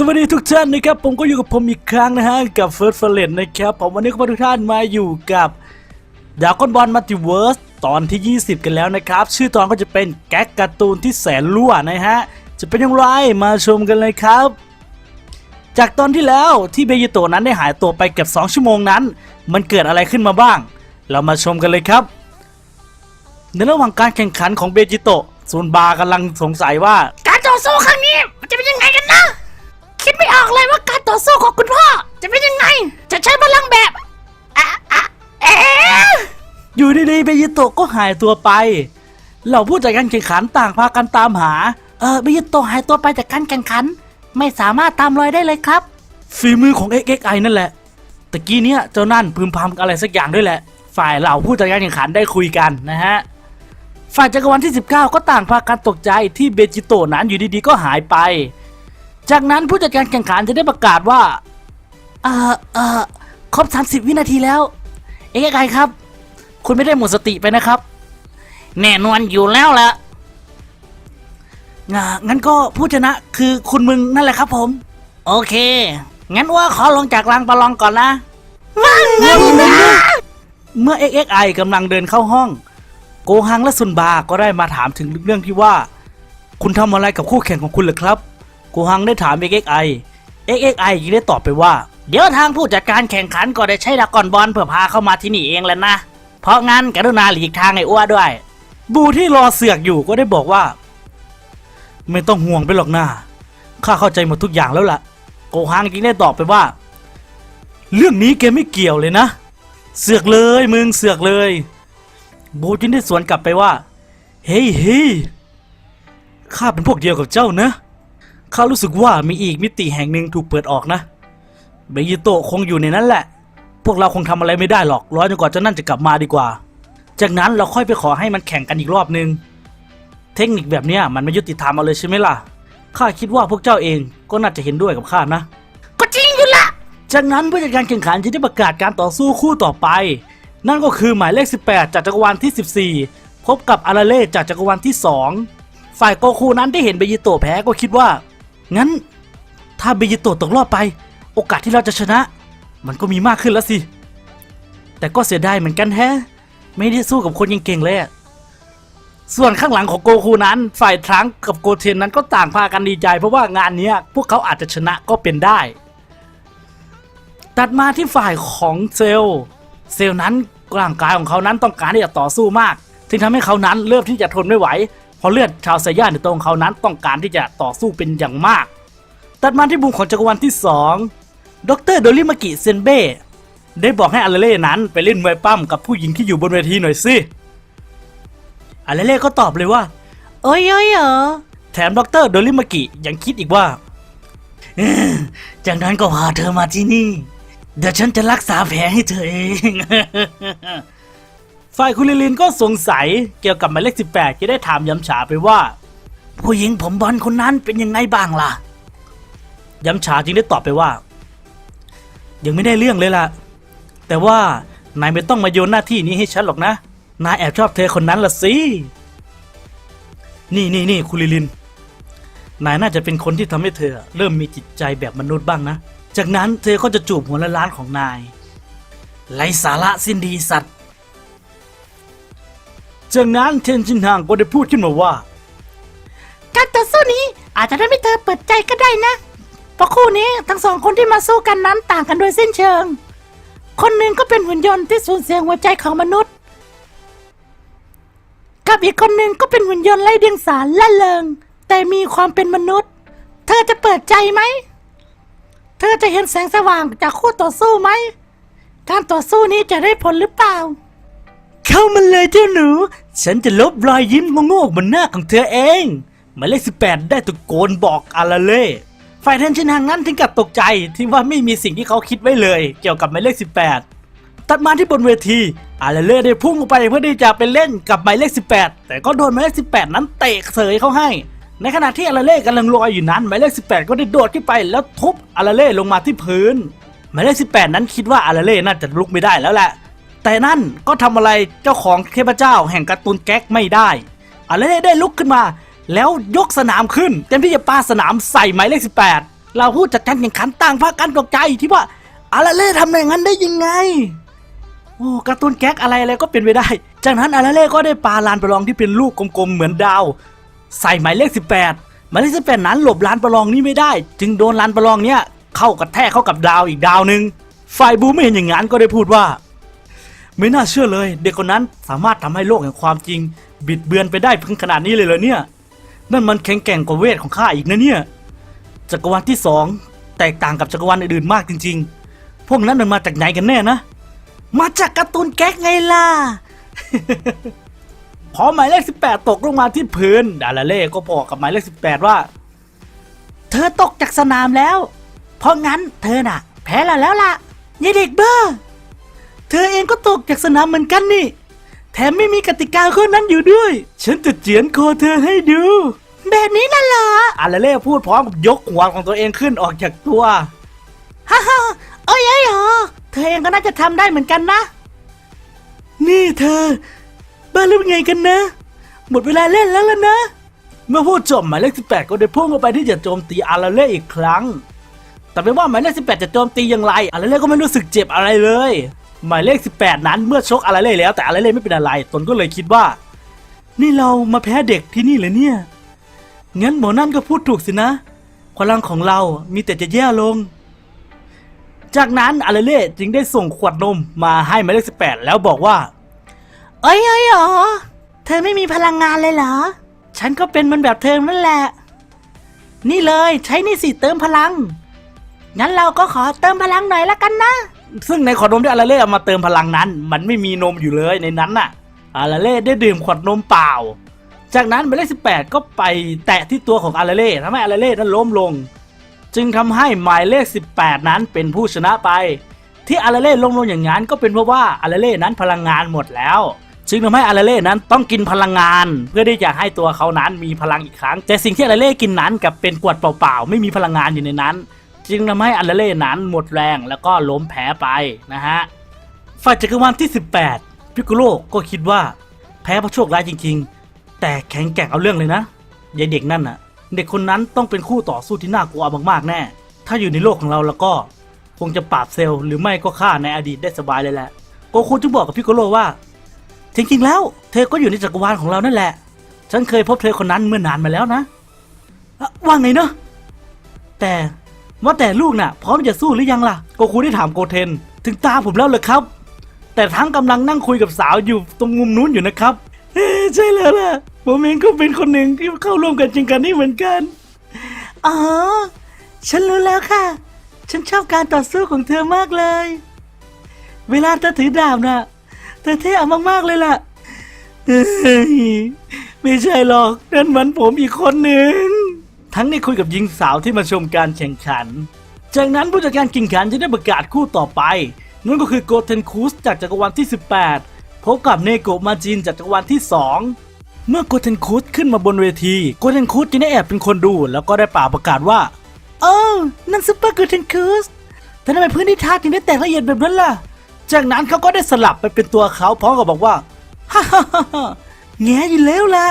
สวัสดีทุกท่านนะครับ ผมก็อยู่กับผมอีกครั้งนะฮะ กับเฟิร์สเฟลนนะครับ ผมวันนี้ก็มาทุกท่านมาอยู่กับดากอนบอลมัลติเวิร์สตอนที่ 20 กันแล้วนะครับ ชื่อตอนก็จะเป็นแก๊กการ์ตูนที่แสนรั่วนะฮะ จะเป็นอย่างไรมาชมกันเลยครับ จากตอนที่แล้วที่เบยิโตนั้นได้หายตัวไปเกือบ2ชั่วโมงนั้น มันเกิดอะไรขึ้นมาบ้าง เรามาชมกันเลยครับ ในระหว่างการแข่งขันของเบจิโตะซูนบากำลังสงสัยว่า การต่อสู้ครั้งนี้มันจะเป็นยังไงกันนะ คิดไม่ออกเลยว่าการต่อสู้ของคุณพ่อ จะเป็นยังไง จะใช้พลังแบบอะอะเอ๊ะอยู่ดีๆเบยิโตะก็หายตัวไป เหล่าผู้จัดการแข่งขันต่างพากันตามหา เออบิยโตะหายตัวไปจากการแข่งขัน ไม่สามารถตามรอยได้เลยครับ ฝีมือของ XXI นั่นแหละ ตะกี้เนี้ยเจ้านั่นพึมพำอะไรสักอย่างด้วยแหละ ฝ่ายเหล่าผู้จัดการแข่งขันได้คุยกันนะฮะ ฝ่ายจักรวาลที่ 19 ก็ต่างพากันตกใจที่เบจิโตะนั้นอยู่ดีๆก็หายไป จากนั้นผู้จัดการแข่งขันจะได้ประกาศว่า เออเออครบ 30 วินาทีแล้ว เอ๊ะไงครับ คุณไม่ได้หมดสติไปนะครับ แน่นอนอยู่แล้วละงางั้นก็ผู้ชนะคือคุณมึงนั่นแหละครับผม โอเค งั้นว่าขอลงจากรางประลองก่อนนะเมื่อ XXI กำลังเดินเข้าห้อง โกฮังและซุนบาก็ได้มาถามถึงเรื่องที่ว่า คุณทำอะไรกับคู่แข่งของคุณเหรอครับ กูฮังได้ถาม XXI XXI ยังได้ตอบไปว่า เดี๋ยวทางผู้จัดการแข่งขันก็ได้ใช้ดรากอนบอลเพื่อพาเข้ามาที่นี่เองแล้วนะ เพราะงั้นกรุณาหลีกทางไอ้อ้วด้วย บูที่รอเสือกอยู่ก็ได้บอกว่า ไม่ต้องห่วงไปหรอกนะข้าเข้าใจหมดทุกอย่างแล้วล่ะ โกฮังจึงได้ตอบไปว่า เรื่องนี้แกไม่เกี่ยวเลยนะ เสือกเลยมึงเสือกเลย บูจึงได้สวนกลับไปว่า เฮ้ยเฮ้ยข้าเป็นพวกเดียวกับเจ้านะ ข้ารู้สึกว่ามีอีกมิติแห่งหนึ่งถูกเปิดออกนะ เบยิโตะคงอยู่ในนั้นแหละ พวกเราคงทำอะไรไม่ได้หรอก รอจนกว่าเจ้านั่นจะกลับมาดีกว่า จากนั้นเราค่อยไปขอให้มันแข่งกันอีกรอบนึง เทคนิคแบบนี้มันไม่ยุติธรรมเอาเลยใช่ไหมล่ะ ข้าคิดว่าพวกเจ้าเองก็น่าจะเห็นด้วยกับข้านะ ก็จริงอยู่ละ จากนั้นผู้จัดการแข่งขันจะได้ประกาศการต่อสู้คู่ต่อไป นั่นก็คือหมายเลข 18 จากจักรวาลที่ 14 พบกับอาราเล่จากจักรวาลที่ 2 ฝ่ายโกคูนั้นได้เห็นเบยิโตะแพ้ก็คิดว่า งั้น ถ้าเบยิโตะตกรอบไป โอกาสที่เราจะชนะ มันก็มีมากขึ้นแล้วสิ แต่ก็เสียดายเหมือนกันแฮะ ไม่ได้สู้กับคนเก่งๆเลยอะส่วนข้างหลังของโกคูนั้น ฝ่ายทรังกับโกเทนนั้นก็ต่างพากันดีใจ เพราะว่างานนี้พวกเขาอาจจะชนะก็เป็นได้ ตัดมาที่ฝ่ายของเซลเซลนั้นร่างกายของเขานั้นต้องการที่จะต่อสู้มากจึงทำให้เขานั้นเริ่มที่จะทนไม่ไหว เพราะเลือดชาวไซย่าในตัวของเขานั้นต้องการที่จะต่อสู้เป็นอย่างมาก ตัดมาที่บุมของจักรวาลที่ 2 ดรโดริมากิเซนเบ้ได้บอกให้อาราเล่นั้นไปเล่นมวยปั้มกับผู้หญิงที่อยู่บนเวทีหน่อยสิอาราเล่ก็ตอบเลยว่า เอ้ยเอ้ยเออแถมดรโดริมากิยังคิดอีกว่าจากนั้นก็พาเธอมาที่นี่ เดี๋ยวฉันจะรักษาแผลให้เธอเอง ฝ่ายคุณลิลินก็สงสัยเกี่ยวกับหมายเลข 18 จะได้ถามย้ำฉาไปว่า ผู้หญิงผมบอลคนนั้นเป็นยังไงบ้างล่ะ ย้ำฉาจึงได้ตอบไปว่า ยังไม่ได้เรื่องเลยล่ะ แต่ว่านายไม่ต้องมาโยนหน้าที่นี้ให้ฉันหรอกนะ นายแอบชอบเธอคนนั้นละสิ นี่นี่นี่คุณลิลิน นายน่าจะเป็นคนที่ทำให้เธอ เริ่มมีจิตใจแบบมนุษย์บ้างนะ จากนั้นเธอก็จะจูบหัวละล้านของนาย ไรสาระสิ้นดีสัตว์ จากนั้นเทนจินฮังก็ได้พูดขึ้นมาว่า การต่อสู้นี้อาจจะทำให้เธอเปิดใจก็ได้นะ เพราะคู่นี้ทั้งสองคนที่มาสู้กันนั้นต่างกันโดยสิ้นเชิง คนหนึ่งก็เป็นหุ่นยนต์ที่สูญเสียหัวใจของมนุษย์ กับอีกคนหนึ่งก็เป็นหุ่นยนต์ไร้เดียงสาละเลงแต่มีความเป็นมนุษย์ เธอจะเปิดใจไหม เธอจะเห็นแสงสว่างจากคู่ต่อสู้ไหม การต่อสู้นี้จะได้ผลหรือเปล่า เข้ามาเลยเจ้าหนู ฉันจะลบรอยยิ้มโง่ๆบนหน้าของเธอเองหมายเลขสิบแปดได้ตะโกนบอกอาราเล่ฝ่ายเทนชินฮังนั้นถึงกับตกใจที่ว่าไม่มีสิ่งที่เขาคิดไว้เลย เกี่ยวกับหมายเลขสิบแปดตัดมาที่บนเวทีอาราเล่ได้พุ่งออกไปเพื่อที่จะไปเล่นกับหมายเลขสิบแปดแต่ก็โดนหมายเลขสิบแปดนั้นเตะเสยเขาให้ ในขณะที่อาราเล่กำลังลอยอยู่นั้นหมายเลขสิบแปดก็ได้โดดขึ้นไปแล้วทุบอาราเล่ลงมาที่พื้นหมายเลขสิบแปดนั้นคิดว่าอาราเล่น่าจะลุกไม่ได้แล้วแหละ แต่นั่นก็ทำอะไรเจ้าของเทพเจ้าแห่งการ์ตูนแก๊กไม่ได้อาราเล่ได้ลุกขึ้นมา แล้วยกสนามขึ้นเต็มที่จะปาสนามใส่หมายเลข 18 เราพูดจัดการแข่งขันต่างพากันตกใจที่ว่าอาราเล่ทำอย่างนั้นได้ยังไง โอ้การ์ตูนแก๊กอะไรอะไรก็เป็นไปได้ จากนั้นอาราเล่ก็ได้ปาลานประลองที่เป็นลูกกลมๆเหมือนดาว ใส่หมายเลข 18 หมายเลข18นั้นหลบลานประลองนี้ไม่ได้ จึงโดนลานประลองเนี้ยเข้ากระแทกเข้ากับดาวอีกดาวหนึ่งฝ่ายบูไม่เห็นอย่างนั้นก็ได้พูดว่า ไม่น่าเชื่อเลย เด็กคนนั้นสามารถทำให้โลกแห่งความจริง บิดเบือนไปได้ถึงขนาดนี้เลยเหรอเนี่ย นั่นมันแข็งแกร่งกว่าเวทของข้าอีกนะเนี่ย จักรวาลที่สองแตกต่างกับจักรวาลอื่นๆมากจริง ๆ พวกนั้นมันมาจากไหนกันแน่นะ มาจากการ์ตูนแก๊กไงล่ะ พอหมายเลข 18 ตกลงมาที่พื้นดาราเล่ก็บอกกับหมายเลข 18 ว่า เธอตกจากสนามแล้ว เพราะงั้นเธอน่ะ แพ้เราแล้วล่ะยายเด็กเบ้า เธอเองก็ตกจากสนามเหมือนกันนี่ แถมไม่มีกติกาข้อนั้นอยู่ด้วย ฉันจะเจียนคอเธอให้ดู แบบนี้น่ะเหรออาราเล่พูดพร้อมกับยกหัวของตัวเองขึ้นออกจากตัว ฮ่าฮ่าเอ้ยเอ้ยเหรอเธอเองก็น่าจะทำได้เหมือนกันนะ นี่เธอ บ้าหรือไงกันนะ หมดเวลาเล่นแล้วล่ะนะ เมื่อพูดจบหมายเลข18 ก็ได้พุ่งเข้าไปที่จะโจมตีอาราเล่อีกครั้ง แต่ไม่ว่าหมายเลข18 จะโจมตีอย่างไรอาราเล่ก็ไม่รู้สึกเจ็บอะไรเลย หมายเลข 18 นั้นเมื่อชกอารเล่แล้วแต่อารเล่ไม่เป็นอะไร ตนก็เลยคิดว่า นี่เรามาแพ้เด็กที่นี่เลยเนี่ย งั้นหมอนั่นก็พูดถูกสินะพลังของเรามีแต่จะแย่ลง จากนั้นอารเล่จึงได้ส่งขวดนมมาให้หมายเลข 18 แล้วบอกว่า เอ้ยเอ้ยเหรอเธอไม่มีพลังงานเลยเหรอ ฉันก็เป็นมันแบบเธอนั่นแหละ นี่เลยใช้นี่สิเติมพลัง งั้นเราก็ขอเติมพลังหน่อยละกันนะ ซึ่งในขวดนมที่อาราเล่เอามาเติมพลังนั้น มันไม่มีนมอยู่เลยในนั้นน่ะ อาราเล่ได้ดื่มขวดนมเปล่า จากนั้นหมายเลข18ก็ไปแตะที่ตัวของอาราเล่ทำให้อาราเล่นั้นล้มลง จึงทำให้หมายเลข 18 นั้นเป็นผู้ชนะไป ที่อาราเล่ล้มลงอย่างนั้นก็เป็นเพราะว่าอาราเล่นั้นพลังงานหมดแล้วจึงทำให้อาราเล่นั้นต้องกินพลังงาน เพื่อที่จะให้ตัวเขานั้นมีพลังอีกครั้ง แต่สิ่งที่อาราเล่กินนั้นกับเป็นกวดเปล่าๆ ไม่มีพลังงานอยู่ในนั้น จึงทำให้อาราเล่นั้นหมดแรงแล้วก็ล้มแพ้ไปนะฮะฝ่ายจักรวาลที่ 18 พิกโลก็คิดว่า แพ้เพราะโชคร้ายจริง ๆ แต่แข็งแกร่งเอาเรื่องเลยนะยายเด็กนั่นน่ะ เด็กคนนั้นต้องเป็นคู่ต่อสู้ที่น่ากลัวมากๆแน่ ถ้าอยู่ในโลกของเราแล้วก็ คงจะปราบเซลล์หรือไม่ก็ฆ่าในอดีตได้สบายเลยแหละโกคูจึงบอกกับพิกโลว่าจริงๆแล้ว เธอก็อยู่ในจักรวาลของเรานั่นแหละ ฉันเคยพบเธอคนนั้นเมื่อนานมาแล้วนะะว่าไงเนาะแต่ ว่าแต่ลูกน่ะพร้อมจะสู้หรือยังล่ะโกคูได้ถามโกเทน ถึงตาผมแล้วเหรอครับ แต่ทั้งกำลังนั่งคุยกับสาวอยู่ตรงมุมนู้นอยู่นะครับเอ้ใช่แล้วล่ะ ผมเองก็เป็นคนหนึ่งที่เข้าร่วมกันจริงกันนี่เหมือนกัน อ๋อ ฉันรู้แล้วค่ะ ฉันชอบการต่อสู้ของเธอมากเลย เวลาเธอถือดาบน่ะ เธอเท่มากๆเลยล่ะเอ้ยไม่ใช่หรอก นั่นมันผมอีกคนหนึ่ง ทั้งได้คุยกับหญิงสาวที่มาชมการแข่งขัน จากนั้นผู้จัดการแข่งขันจะได้ประกาศคู่ต่อไป นั่นก็คือโกเทนคูสจากจักรวาลที่ 18 พบกับเนโกะมาจินจากจักรวาลที่ 2 เมื่อโกเทนคูสขึ้นมาบนเวที โกเทนคูสจึงได้แอบเป็นคนดู แล้วก็ได้ป่าประกาศว่าโอ้นั่นซุปเปอร์กูเทนคูสแต่ทำไมพื้นที่ท่าถึงได้แตกละเอียดแบบนั้นล่ะ จากนั้นเขาก็ได้สลับไปเป็นตัวเขาพร้อมกับบอกว่าฮ่าฮ่าฮ่าฮ่าแง่อยู่แล้วล่ะ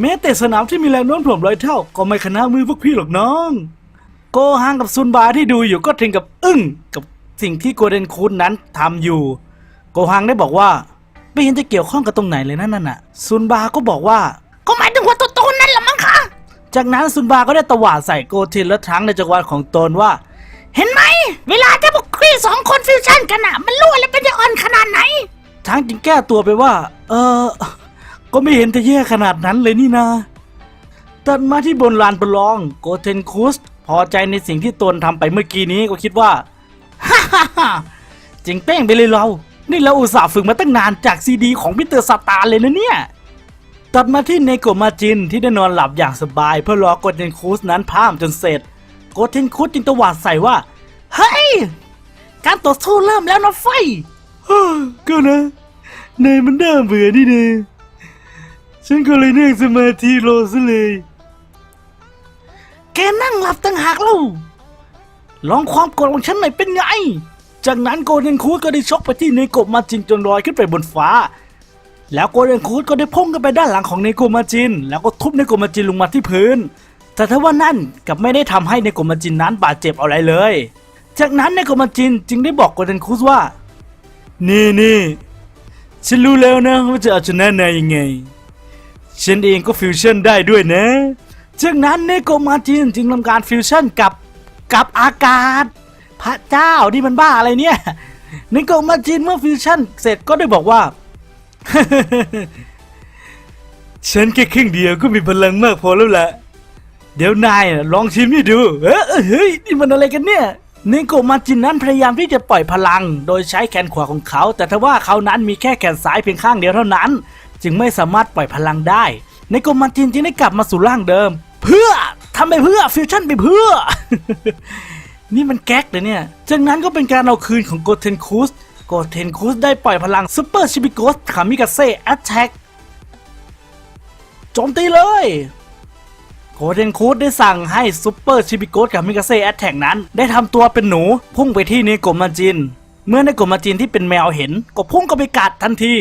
แม้แต่สนามที่มีแรงโน้มถ่วงร้อยเท่า ก็ไม่ขนามือพวกพี่หรอกน้อง โกฮังกับซุนบาที่ดูอยู่ก็ถึงกับอึ้งกับสิ่งที่โกเดนคูนนั้นทำอยู่ โกฮังได้บอกว่า ไม่เห็นจะเกี่ยวข้องกับตรงไหนเลยนั่นน่ะ ซุนบาก็บอกว่า ก็หมายถึงหัวโตๆนั่นแหละมั้งคะ จากนั้นซุนบาก็ได้ตวาดใส่โกเทนและทั้งในจักรวาลของตนว่า เห็นไหม เวลาที่พวกครีสองคนฟิวชั่นกันอะมันรั่วและเป็นจะอ่อนขนาดไหน ทั้งจึงแก้ตัวไปว่า เออ ก็ไม่เห็นจะแย่ขนาดนั้นเลยนี่นาตัดมาที่บนลานประลอง โกเทนคุสพอใจในสิ่งที่ตนทำไปเมื่อกี้นี้ก็คิดว่าฮ่าฮ่าฮ่าจริงเป้งไปเลยเรา นี่เราอุตส่าห์ฝึกมาตั้งนานจากซีดีของพิเตอร์ซาตานเลยนะเนี่ย ตัดมาที่เนโกะมาจินที่ได้นอนหลับอย่างสบาย เพื่อรอโกเทนคุสนั้นพามจนเสร็จ โกเทนคุสจึงตวาดใส่ว่า เฮ้ย การต่อสู้เริ่มแล้วนะไฟก็นะนยมันน่าเบื่อนี่เน ฉันก็เลยนั่งสมาธิรอซะเลย แกนั่งหลับตั้งหากเล่าลองความกดของฉันหน่อยเป็นไง จากนั้นโกลเด้นคูดก็ได้ชกไปที่เนโกะมาจินจนลอยขึ้นไปบนฟ้า แล้วโกลเด้นคูดก็ได้พุ่งขึ้นไปด้านหลังของเนโกะมาจิน แล้วก็ทุบเนโกะมาจินลงมาที่พื้น แต่ถ้าว่านั่นกับไม่ได้ทำให้ในโกรมจินนั้นบาดเจ็บอะไรเลย จากนั้นในโกรมจินจึงได้บอกโกเดนคุสว่า นี่นี่ฉันรู้แล้วนะว่าจะเอาชนะนายยังไง ฉันเองก็ฟิวชั่นได้ด้วยนะ จากนั้นเนโกมาจินจึงทำการฟิวชั่นกับกับอากาศ พระเจ้านี่มันบ้าอะไรเนี่ยเนโกมาจินเมื่อฟิวชั่นเสร็จก็ได้บอกว่าฉันแค่ครึ่งเดียวก็มีพลังมากพอแล้วแหละเดี๋ยวนายลองชิมนี่ดูเออเออเฮ้ยนี่มันอะไรกันเนี่ยเนโกมาจินนั้นพยายามที่จะปล่อยพลัง โดยใช้แขนขวาของเขา แต่ทว่าเขานั้นมีแค่แขนซ้ายเพียงข้างเดียวเท่านั้น จึงไม่สามารถปล่อยพลังได้เนโกมาจินจึงได้กลับมาสู่ร่างเดิม เพื่อทำไปเพื่อฟิวชั่นไปเพื่อ นี่มันแก๊กเลยเนี่ย จากนั้นก็เป็นการเอาคืนของโกเทนคูสโกเทนคูสได้ปล่อยพลังซูเปอร์ชิบิโกสคามิกาเซ่แอตแทกโจมตีเลยโกเทนคูดได้สั่งให้ซูเปอร์ชิบิโกสกับมิกาเซ่แอตแทกนั้น ได้ทำตัวเป็นหนู พุ่งไปที่เนโกมาจิน เมื่อเนโกมาจินที่เป็นแมวเห็น ก็พุ่งเข้าไปกัดทันที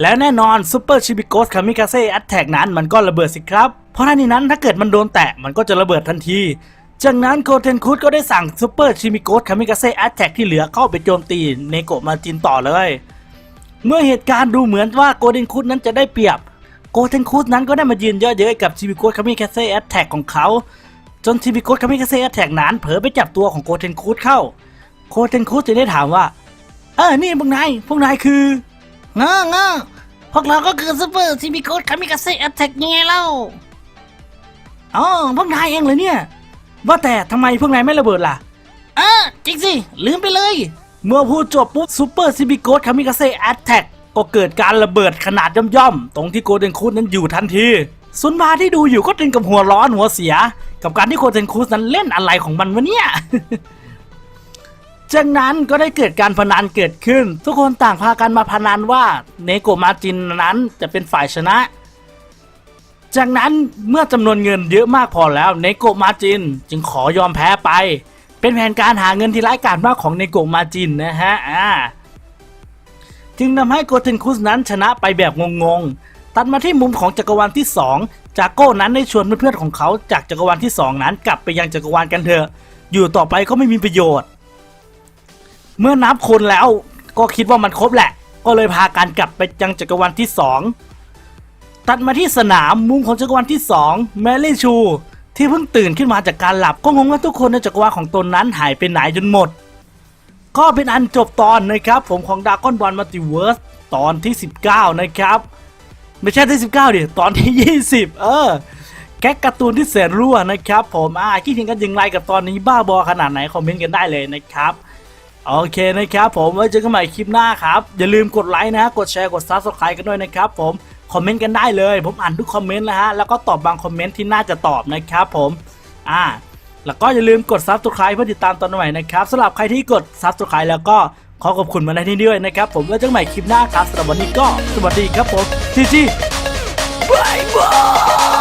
และแน่นอนซูเปอร์ชิบิโกสกับมิกาเซ่แอตแทกนั้นมันก็ระเบิดสิครับ เพราะในนี้นั้นถ้าเกิดมันโดนแตะมันก็จะระเบิดทันที จากนั้นโกเทนคูดก็ได้สั่งซูเปอร์ชิมิโกสคามิกาเซ่แอตแทกที่เหลือเข้าไปโจมตีเนโกมาจินต่อเลย เมื่อเหตุการณ์ดูเหมือนว่าโกเทนคูดนั้นจะได้เปรียบโกเทนคูสนั้นก็ได้มายืนเยอะเย้ยกับชิบิโกสคามิคาเซ่แอตแทกของเขาจนชิบิโกสคามิคาเซ่แอตแทกนั้นเผลอไปจับตัวของโกเทนคูสเข้า โกเทนคูสจึงได้ถามว่าเออนี่พวกนายพวกนายคือ งาเงาพวกเราก็คือซูเปอร์ซิมิโกสคามิกาเซ่แอตแทกยังไงเล่าอ๋อพวกนายเองเลยเนี่ย ว่าแต่ทำไมพวกนายไม่ระเบิดล่ะเออจริงสิ ลืมไปเลย เมื่อพูดจบปุ๊บซูเปอร์ซิบิโกสคามิกาเซ่แอตแทกก็เกิดการระเบิดขนาดย่อมๆ ตรงที่โกเดนคูดนั้นอยู่ทันทีซุนบาที่ดูอยู่ก็ถึงกับหัวร้อนหัวเสีย กับการที่โกเดนคูดนั้นเล่นอะไรของมันวะเนี่ย จากนั้นก็ได้เกิดการพนันเกิดขึ้น ทุกคนต่างพากันมาพนันว่าเนโกมาจินนั้นจะเป็นฝ่ายชนะ จากนั้นเมื่อจำนวนเงินเยอะมากพอแล้วเนโกมาจินจึงขอยอมแพ้ไป เป็นแผนการหาเงินที่ร้ายกาจมากของเนโกมาจินนะฮะอ่าจึงทำให้โกเทนคุสนั้นชนะไปแบบงงๆ ตัดมาที่มุมของจักรวาลที่ 2 จากโก้นั้นได้ชวนเพื่อนๆของเขาจากจักรวาลที่ 2 นั้นกลับไปยังจักรวาลกันเถอะ อยู่ต่อไปก็ไม่มีประโยชน์ เมื่อนับคนแล้วก็คิดว่ามันครบแหละ ก็เลยพากันกลับไปยังจักรวาลที่ 2 ตัดมาที่สนามมุมของจักรวาลที่ 2 แมรี่ชู ที่เพิ่งตื่นขึ้นมาจากการหลับก็งงว่าทุกคนในจักรวาลของตนนั้นหายไปไหนจนหมด ก็เป็นอันจบตอนนะครับ ผมของด r a ก้อนบอลมัลติเวิร์สตอนที่ 19 นะครับ ไม่ใช่ที่ 19ดิตอนที่ 20 เออแก๊กการ์ตูนที่แสนรั่วนะครับ ผมอ่าคิดเห็นกันอย่างไรกับตอนนี้บ้าบอขนาดไหนคอมเมนต์กันได้เลยนะครับ โอเคนะครับผมไว้เจอกันใหม่คลิปหน้าครับ อย่าลืมกดไลค์นะกดแชร์กดซับสไครต์กันด้วยนะครับผมคอมเมนต์กันได้เลย ผมอ่านทุกคอมเมนต์แล้วฮะแล้วก็ตอบบางคอมเมนต์ที่น่าจะตอบนะครับผมอ่าแล้วก็อย่าลืมกดซับสไครต์เพื่อติดตามตอนใหม่นะครับสำหรับใครที่กดซับสไครต์แล้วก็ขอขอบคุณมาในที่นี้ด้วยนะครับผมไว้เจอกันใหม่คลิปหน้าครับสำหรับวันนี้ก็สวัสดีครับผมจีจีบายบาย